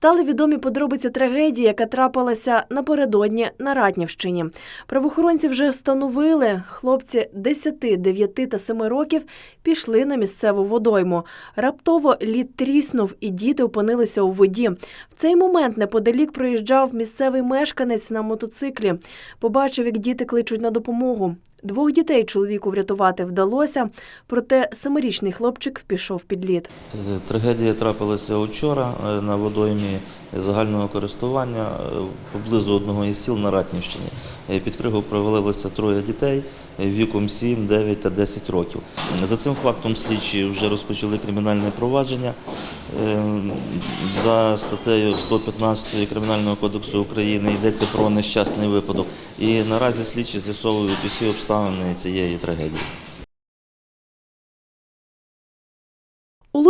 Стали відомі подробиці трагедії, яка трапилася напередодні на Ратнівщині. Правоохоронці вже встановили, хлопці 10, 9 та 7 років пішли на місцеву водойму. Раптово лід тріснув, і діти опинилися у воді. В цей момент неподалік проїжджав місцевий мешканець на мотоциклі. Побачив, як діти кличуть на допомогу. Двох дітей чоловіку врятувати вдалося, проте семирічний хлопчик пішов під лід. Е, Трагедія трапилася вчора е, на водоймі загального користування е, поблизу одного із сіл на Ратнівщині. Під кригу провалилося троє дітей віком 7, 9 та 10 років. За цим фактом слідчі вже розпочали кримінальне провадження за статтею 115 Кримінального кодексу України йдеться про нещасний випадок. І наразі слідчі з'ясовують усі обставини цієї трагедії.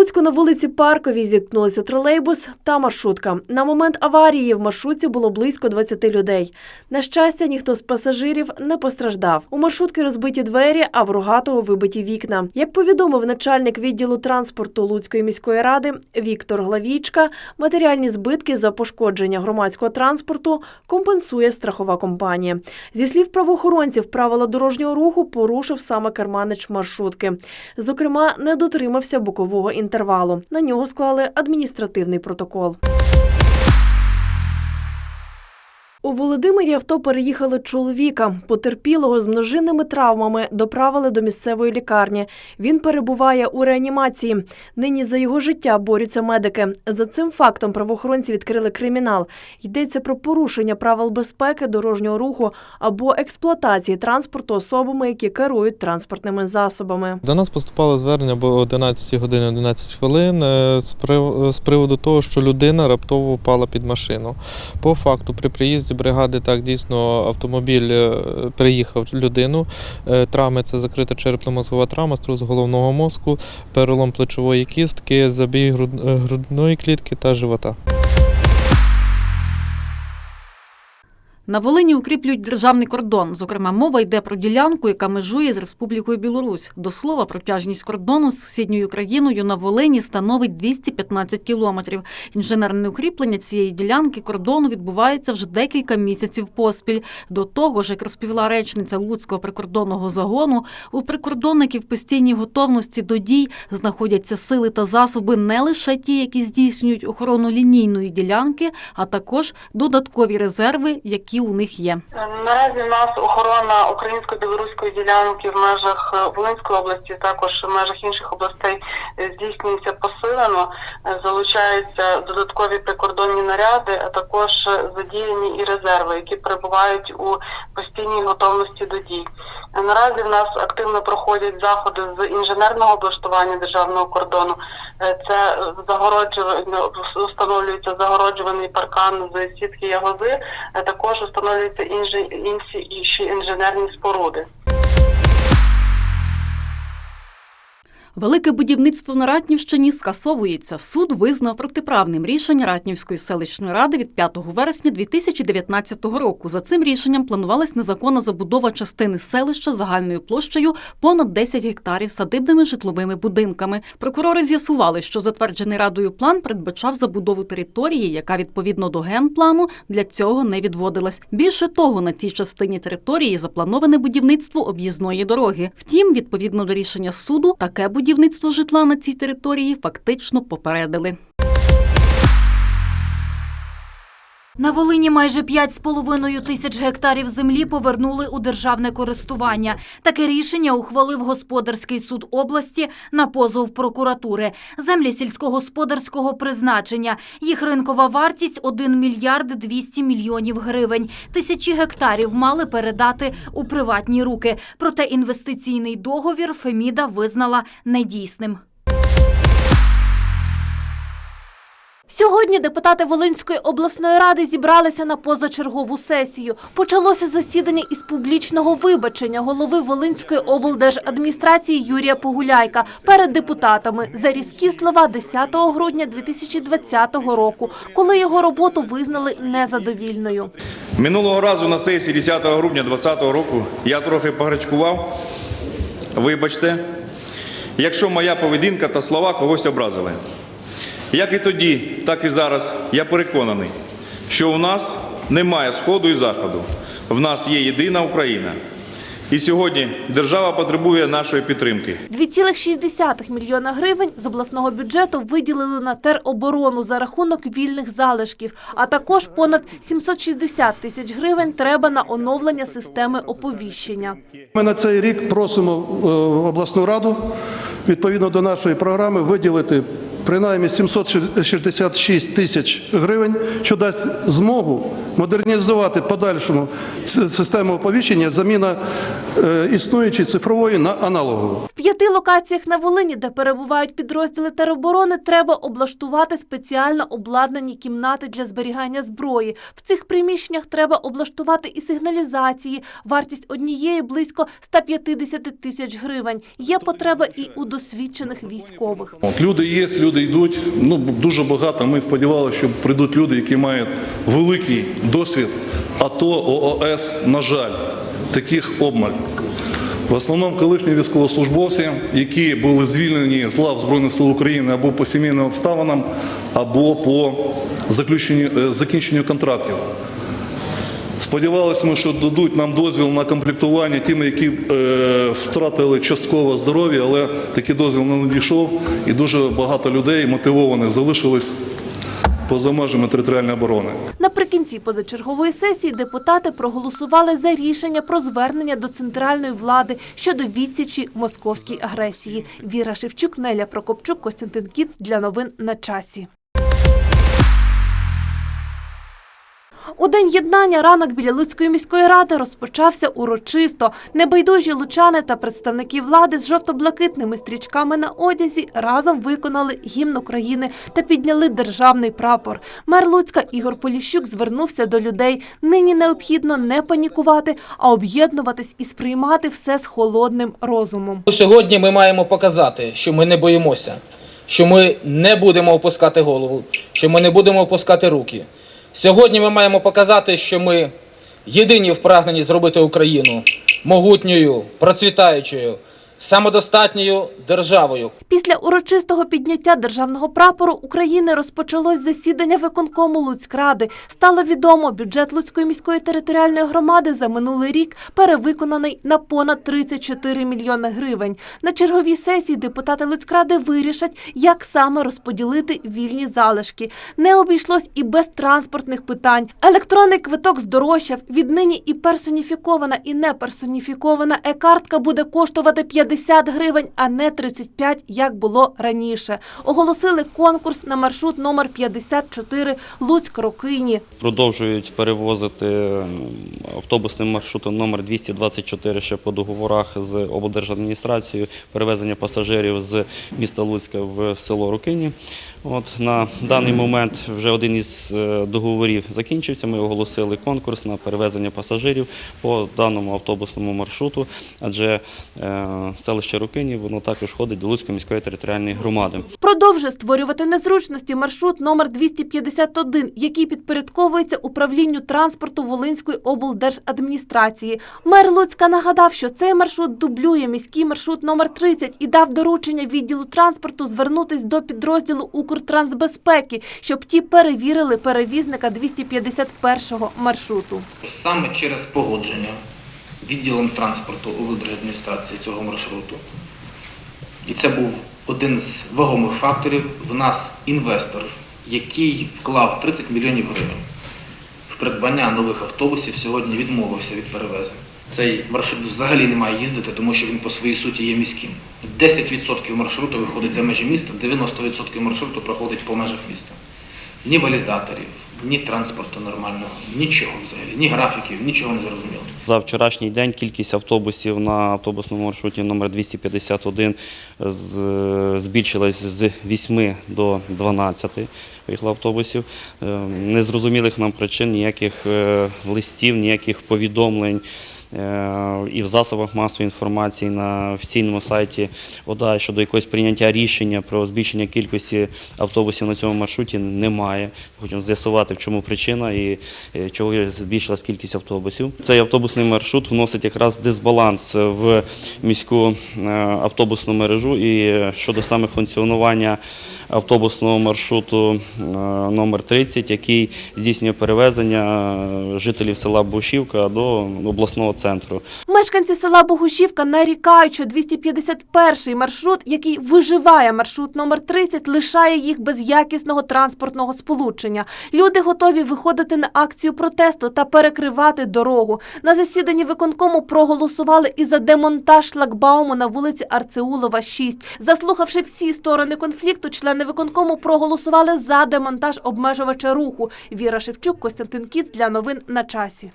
Луцьку на вулиці Парковій зіткнулися тролейбус та маршрутка. На момент аварії в маршрутці було близько 20 людей. На щастя, ніхто з пасажирів не постраждав. У маршрутки розбиті двері, а в Рогатого вибиті вікна. Як повідомив начальник відділу транспорту Луцької міської ради Віктор Главічка, матеріальні збитки за пошкодження громадського транспорту компенсує страхова компанія. Зі слів правоохоронців, правила дорожнього руху порушив саме керманич маршрутки. Зокрема, не дотримався бокового інтервалу. На нього склали адміністративний протокол. У Володимирі авто переїхали чоловіка. Потерпілого з множинними травмами доправили до місцевої лікарні. Він перебуває у реанімації. Нині за його життя борються медики. За цим фактом правоохоронці відкрили кримінал. Йдеться про порушення правил безпеки дорожнього руху або експлуатації транспорту особами, які керують транспортними засобами. До нас поступало звернення об 11 годині 11 хвилин е, з приводу того, що людина раптово впала під машину. По факту, при приїзді бригади, так дійсно автомобіль приїхав людину. Е, Травми це закрита черепно-мозгова травма, струс головного мозку, перелом плечової кістки, забій е, грудної клітки та живота. На Волині укріплюють державний кордон. Зокрема, мова йде про ділянку, яка межує з Республікою Білорусь. До слова, протяжність кордону з сусідньою країною на Волині становить 215 кілометрів. Інженерне укріплення цієї ділянки кордону відбувається вже декілька місяців поспіль. До того ж, як розповіла речниця Луцького прикордонного загону, у прикордонників постійній готовності до дій знаходяться сили та засоби не лише ті, які здійснюють охорону лінійної ділянки, а також додаткові резерви, які у них є. Наразі в нас охорона українсько-білоруської ділянки в межах е, Волинської області, також в межах інших областей здійснюється посилено. Залучаються додаткові прикордонні наряди, а також задіяні і резерви, які перебувають у постійній готовності до дій. Наразі в нас активно проходять заходи з інженерного облаштування державного кордону. Е, Це загороджування встановлюється загороджуваний паркан з сітки ягози, а також встановлюються інші, інші інженерні споруди. Велике будівництво на Ратнівщині скасовується. Суд визнав протиправним рішення Ратнівської селищної ради від 5 вересня 2019 року. За цим рішенням планувалась незаконна забудова частини селища загальною площею понад 10 гектарів садибними житловими будинками. Прокурори з'ясували, що затверджений радою план передбачав забудову території, яка відповідно до генплану для цього не відводилась. Більше того, на цій частині території заплановане будівництво об'їзної дороги. Втім, відповідно до рішення суду, таке будівництво житла на цій території фактично попередили. На Волині майже 5,5 тисяч гектарів землі повернули у державне користування. Таке рішення ухвалив господарський суд області на позов прокуратури. Землі сільськогосподарського призначення. Їх ринкова вартість – 1 мільярд 200 мільйонів гривень. Тисячі гектарів мали передати у приватні руки. Проте інвестиційний договір Феміда визнала недійсним. Сьогодні депутати Волинської обласної ради зібралися на позачергову сесію. Почалося засідання із публічного вибачення голови Волинської облдержадміністрації Юрія Погуляйка перед депутатами за різкі слова 10 грудня 2020 року, коли його роботу визнали незадовільною. Минулого разу на сесії 10 грудня 2020 року я трохи погречкував. Вибачте, якщо моя поведінка та слова когось образили. Як і тоді, так і зараз я переконаний, що у нас немає сходу і заходу. В нас є єдина Україна. І сьогодні держава потребує нашої підтримки. 2,6 мільйона гривень з обласного бюджету виділили на тероборону за рахунок вільних залишків, а також понад 760 тисяч гривень треба на оновлення системи оповіщення. Ми на цей рік просимо е, обласну раду відповідно до нашої програми виділити принаймні 766 тисяч гривень, що дасть змогу модернізувати подальшому систему оповіщення, заміна е, існуючої цифрової на аналогову. В п'яти локаціях на Волині, де перебувають підрозділи тероборони, треба облаштувати спеціально обладнані кімнати для зберігання зброї. В цих приміщеннях треба облаштувати і сигналізації. Вартість однієї близько 150 тисяч гривень. Є потреба і у досвідчених військових. От люди є, люди йдуть. Ну дуже багато. Ми сподівалися, що прийдуть люди, які мають великий досвід. АТО, ООС, на жаль, таких обмаль. В основному колишні військовослужбовці, які були звільнені з лав Збройних сил України або по сімейним обставинам, або по е, закінченню контрактів. Сподівалися ми, що дадуть нам дозвіл на комплектування тими, які е, втратили частково здоров'я, але такий дозвіл не надійшов, і дуже багато людей мотивованих залишились поза межами територіальної оборони. Наприкінці позачергової сесії депутати проголосували за рішення про звернення до центральної влади щодо відсічі московській агресії. Віра Шевчук, Неля Прокопчук, Костянтин Кіц для новин на часі. У день єднання ранок біля Луцької міської ради розпочався урочисто. Небайдужі лучани та представники влади з жовто-блакитними стрічками на одязі разом виконали гімн України та підняли державний прапор. Мер Луцька Ігор Поліщук звернувся до людей. Нині необхідно не панікувати, а об'єднуватись і сприймати все з холодним розумом. Сьогодні ми маємо показати, що ми не боїмося, що ми не будемо опускати голову, що ми не будемо опускати руки. Сьогодні ми маємо показати, що ми єдині в прагненні зробити Україну могутньою, процвітаючою, самодостатньою державою, Після урочистого підняття державного прапору України розпочалось засідання виконкому Луцькради. Стало відомо, бюджет Луцької міської територіальної громади за минулий рік перевиконаний на понад 34 мільйони гривень. На черговій сесії депутати Луцькради вирішать, як саме розподілити вільні залишки. Не обійшлось і без транспортних питань. Електронний квиток здорожчав. Віднині і персоніфікована, і неперсоніфікована е-картка буде коштувати 50 гривень, а не 35, як було раніше. Оголосили конкурс на маршрут номер 54 Луцьк-Рокині. Продовжують перевозити автобусним маршрутом номер 224 ще по договорах з облдержадміністрацією перевезення пасажирів з міста Луцька в село Рукині. От на даний момент вже один із е, договорів закінчився. Ми оголосили конкурс на перевезення пасажирів по даному автобусному маршруту, адже е, селище Рукині воно також входить до Луцької міської територіальної громади. Продовжує створювати незручності маршрут номер 251, який підпорядковується управлінню транспорту Волинської облдержадміністрації. Мер Луцька нагадав, що цей маршрут дублює міський маршрут номер 30 і дав доручення відділу транспорту звернутись до підрозділу Укртрансбезпеки, щоб ті перевірили перевізника 251-го маршруту. саме через погодження відділом транспорту облдержадміністрації цього маршруту. І це був один з вагомих факторів. В нас інвестор, який вклав 30 мільйонів гривень в придбання нових автобусів, сьогодні відмовився від перевезень. Цей маршрут взагалі не має їздити, тому що він по своїй суті є міським. 10% маршруту виходить за межі міста, 90% маршруту проходить по межах міста. Ні валідаторів, ні транспорту нормального, нічого взагалі, ні графіків, нічого не зрозуміло. За вчорашній день кількість автобусів на автобусному маршруті номер 251 збільшилась з 8 до 12 виїхало автобусів. Е, Незрозумілих нам причин, ніяких е, листів, ніяких повідомлень. Е, І в засобах масової інформації на офіційному сайті ОДА щодо якогось прийняття рішення про збільшення кількості автобусів на цьому маршруті немає. Хочемо з'ясувати, в чому причина і е, чого збільшилась кількість автобусів. Цей автобусний маршрут вносить якраз дисбаланс в міську е, автобусну мережу і щодо саме функціонування автобусного маршруту е, номер 30, який здійснює перевезення е, жителів села Бушівка до обласного центру. Мешканці села Богушівка нарікають, що 251-й маршрут, який виживає маршрут номер 30, лишає їх без якісного транспортного сполучення. Люди готові виходити на акцію протесту та перекривати дорогу. На засіданні виконкому проголосували і за демонтаж шлагбауму на вулиці Арцеулова, 6. Заслухавши всі сторони конфлікту, члени виконкому проголосували за демонтаж обмежувача руху. Віра Шевчук, Костянтин Кіц для новин на часі.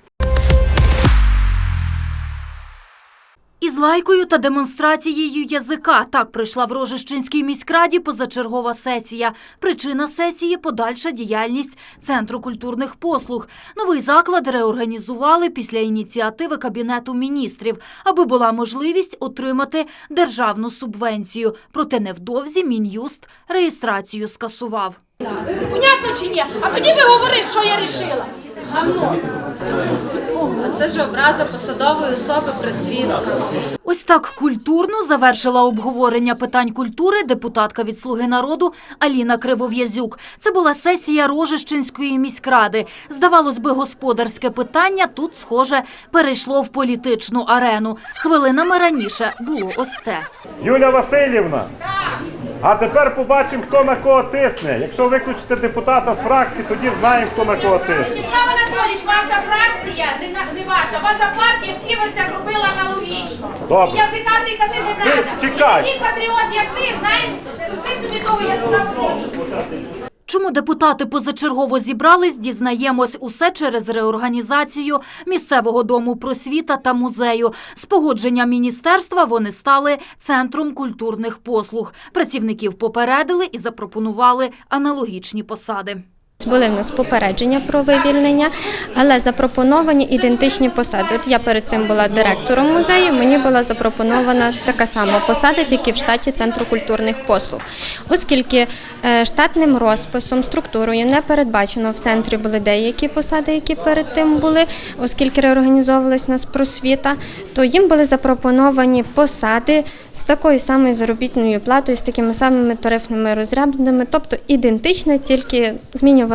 Із лайкою та демонстрацією язика так прийшла в Рожищенській міськраді позачергова сесія. Причина сесії – подальша діяльність Центру культурних послуг. Новий заклад реорганізували після ініціативи Кабінету міністрів, аби була можливість отримати державну субвенцію. Проте невдовзі Мін'юст реєстрацію скасував. Понятно чи ні? А тоді би говорив, що я рішила. Гамно. А це ж образа посадової особи просвітка. Ось так культурно завершила обговорення питань культури депутатка від «Слуги народу» Аліна Кривов'язюк. Це була сесія Рожищенської міськради. Здавалось би, господарське питання тут, схоже, перейшло в політичну арену. Хвилинами раніше було ось це. Юля Васильівна. А тепер побачимо, хто на кого тисне. Якщо виключити депутата з фракції, тоді знаємо, хто на кого тисне. Вячеслав Анатолійович, ваша фракція, не, на- не ваша, ваша партія в Ківерцях робила аналогічно. Добре. І язика тикати не треба. чекай. І такий патріот, як ти, знаєш, ти собі того язика потрібен. Чому депутати позачергово зібрались, дізнаємось усе через реорганізацію місцевого дому просвіта та музею. З погодження міністерства вони стали центром культурних послуг. Працівників попередили і запропонували аналогічні посади. Були в нас попередження про вивільнення, але запропоновані ідентичні посади. От я перед цим була директором музею, мені була запропонована така сама посада, тільки в штаті Центру культурних послуг. Оскільки е, штатним розписом, структурою не передбачено в центрі були деякі посади, які перед тим були, оскільки реорганізовувалась нас просвіта, то їм були запропоновані посади з такою самою заробітною платою, з такими самими тарифними розрядами, тобто ідентична, тільки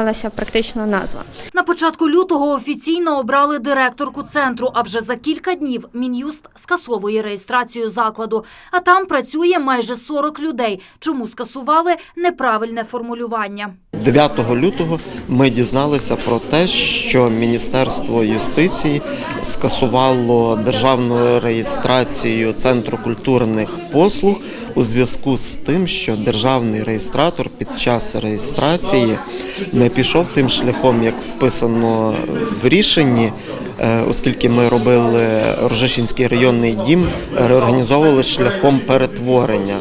змінювалася практично назва. На початку лютого офіційно обрали директорку центру, а вже за кілька днів Мін'юст скасовує реєстрацію закладу. А там працює майже 40 людей. Чому скасували неправильне формулювання? 9 лютого ми дізналися про те, що Міністерство юстиції скасувало державну реєстрацію Центру культурних послуг у зв'язку з тим, що державний реєстратор під час реєстрації не пішов тим шляхом, як вписано в рішенні. е, Оскільки ми робили Рожешинський районний дім, реорганізовували шляхом перетворення.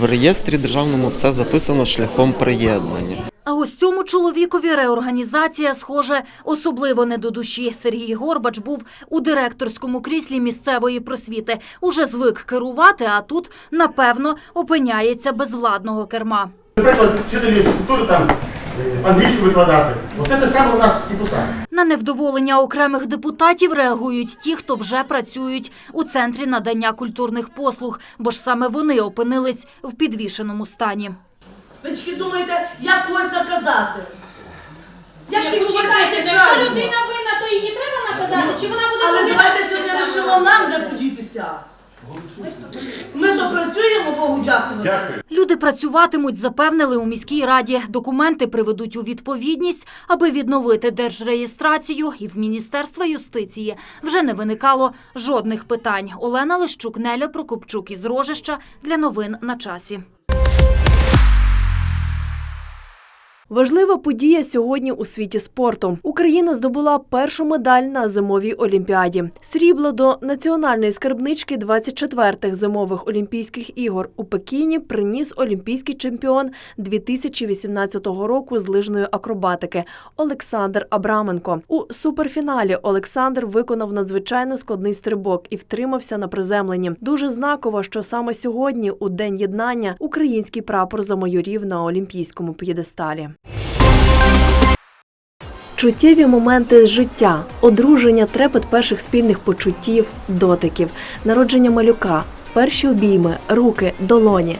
В реєстрі державному все записано шляхом приєднання. А ось цьому чоловікові реорганізація, схоже, особливо не до душі. Сергій Горбач був у директорському кріслі місцевої просвіти. Уже звик керувати, а тут, напевно, опиняється без владного керма. Наприклад, вчителі фізкультури там е, англійську викладати. Оце те саме у нас і посади. На невдоволення окремих депутатів реагують ті, хто вже працюють у центрі надання культурних послуг, бо ж саме вони опинились в підвішеному стані. Ви тільки думаєте, як когось наказати? Як Ні, ті почекайте, можна ну, якщо людина винна, то її треба наказати, чи вона буде Але давайте сьогодні лишимо нам де подітися. Ми то працюємо, Богу дякувати. Люди працюватимуть, запевнили у міській раді. Документи приведуть у відповідність, аби відновити держреєстрацію. І в Міністерства юстиції вже не виникало жодних питань. Олена Лищук, Неля Прокопчук із Рожища для новин на часі. Важлива подія сьогодні у світі спорту. Україна здобула першу медаль на зимовій олімпіаді. Срібло до національної скарбнички 24-х зимових олімпійських ігор у Пекіні приніс олімпійський чемпіон 2018 року з лижної акробатики Олександр Абраменко. У суперфіналі Олександр виконав надзвичайно складний стрибок і втримався на приземленні. Дуже знаково, що саме сьогодні, у день єднання, український прапор замайорів на олімпійському п'єдесталі. Чуттєві моменти з життя, одруження, трепет перших спільних почуттів, дотиків, народження малюка, перші обійми, руки, долоні.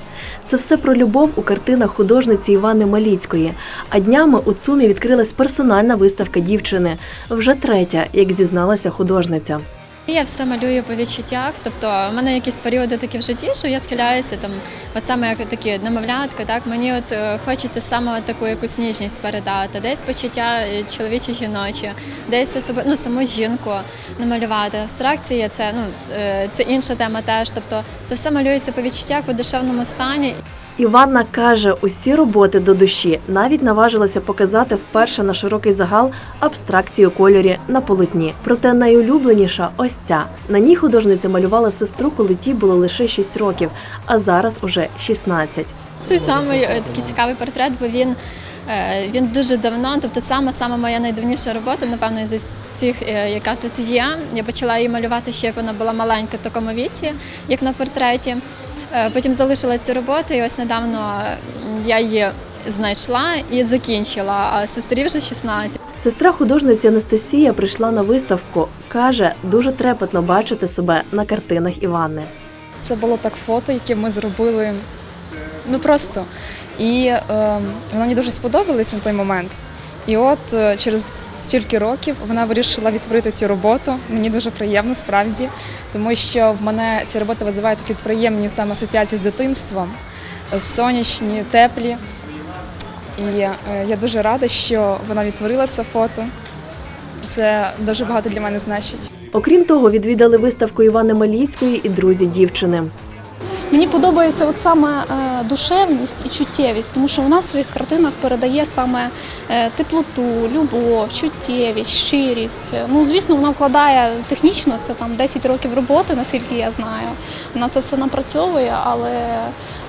Це все про любов у картинах художниці Івани Маліцької. А днями у ЦУМі відкрилась персональна виставка дівчини, вже третя, як зізналася художниця. Я все малюю по відчуттях, тобто в мене якісь періоди такі в житті, що я схиляюся там, от саме як такі немовлятка, так мені от е, хочеться саме таку якусь ніжність передати, десь почуття е, чоловічі жіночі, десь особи, ну, саму жінку намалювати. Абстракція це ну е, це інша тема теж. Тобто це все малюється по відчуттях, по душевному стані. Іванна каже, усі роботи до душі навіть наважилася показати вперше на широкий загал абстракцію кольорі на полотні. Проте найулюбленіша ось ця. На ній художниця малювала сестру, коли тій було лише 6 років, а зараз уже 16. Цей самий е, такий цікавий портрет, бо він. е, Він дуже давно, тобто саме саме моя найдавніша робота, напевно, з усіх, е, яка тут є. Я почала її малювати ще як вона була маленька в такому віці, як на портреті. Е, Потім залишила цю роботу, і ось недавно я її знайшла і закінчила. А сестрі вже 16. Сестра художниці Анастасія прийшла на виставку. каже, дуже трепетно бачити себе на картинах Іванни. Це було так фото, яке ми зробили ну просто. І е, воно мені дуже сподобалось на той момент. І от е, через стільки років вона вирішила відтворити цю роботу. Мені дуже приємно справді, тому що в мене ця робота визиває такі приємні саме асоціації з дитинством, е, сонячні, теплі. І е, я дуже рада, що вона відтворила це фото. Це дуже багато для мене значить. Окрім того, відвідали виставку Івани Маліцької і друзі дівчини. Мені подобається от саме е, душевність і чуттєвість, тому що вона в своїх картинах передає саме е, теплоту, любов, чуттєвість, щирість. Ну, звісно, вона вкладає технічно, це там 10 років роботи, наскільки я знаю. Вона це все напрацьовує, але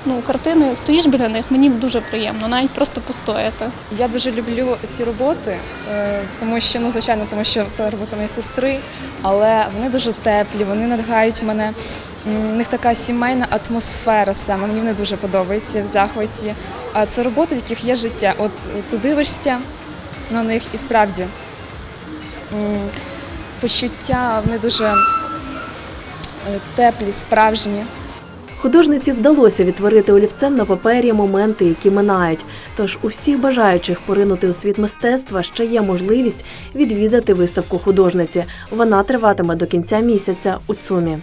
ну, картини стоїш біля них, мені дуже приємно, навіть просто постояти. Я дуже люблю ці роботи, е, тому що, ну, звичайно, тому що це робота моєї сестри, але вони дуже теплі, вони надихають мене. В них така сімейна атмосфера саме. Мені вони дуже подобаються в захваті. А це роботи, в яких є життя. От е, ти дивишся на них і справді почуття вони дуже е, теплі, справжні. Художниці вдалося відтворити олівцем на папері моменти, які минають. Тож у всіх бажаючих поринути у світ мистецтва ще є можливість відвідати виставку художниці. Вона триватиме до кінця місяця у ЦУМі.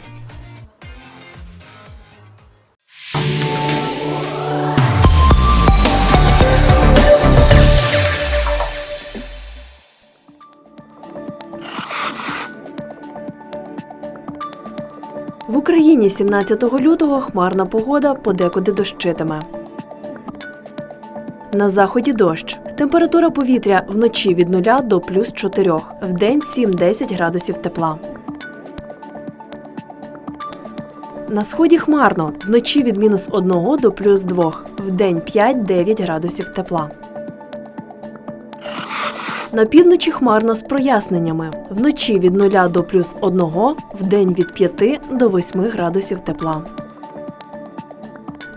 Україні 17 лютого хмарна погода подекуди дощитиме. На заході дощ. Температура повітря вночі від 0 до плюс 4, вдень 7-10 градусів тепла. На сході хмарно, вночі від мінус 1 до плюс 2, вдень 5-9 градусів тепла. На півночі хмарно з проясненнями. Вночі від 0 до плюс 1, вдень від 5 до 8 градусів тепла.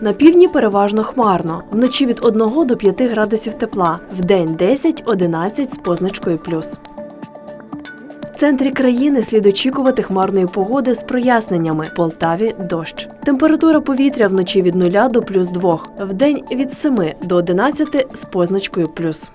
На півдні переважно хмарно. Вночі від 1 до 5 градусів тепла, вдень 10-11 з позначкою плюс. В центрі країни слід очікувати хмарної погоди з проясненнями. Полтаві дощ. Температура повітря вночі від 0 до плюс 2, вдень від 7 до 11 з позначкою плюс.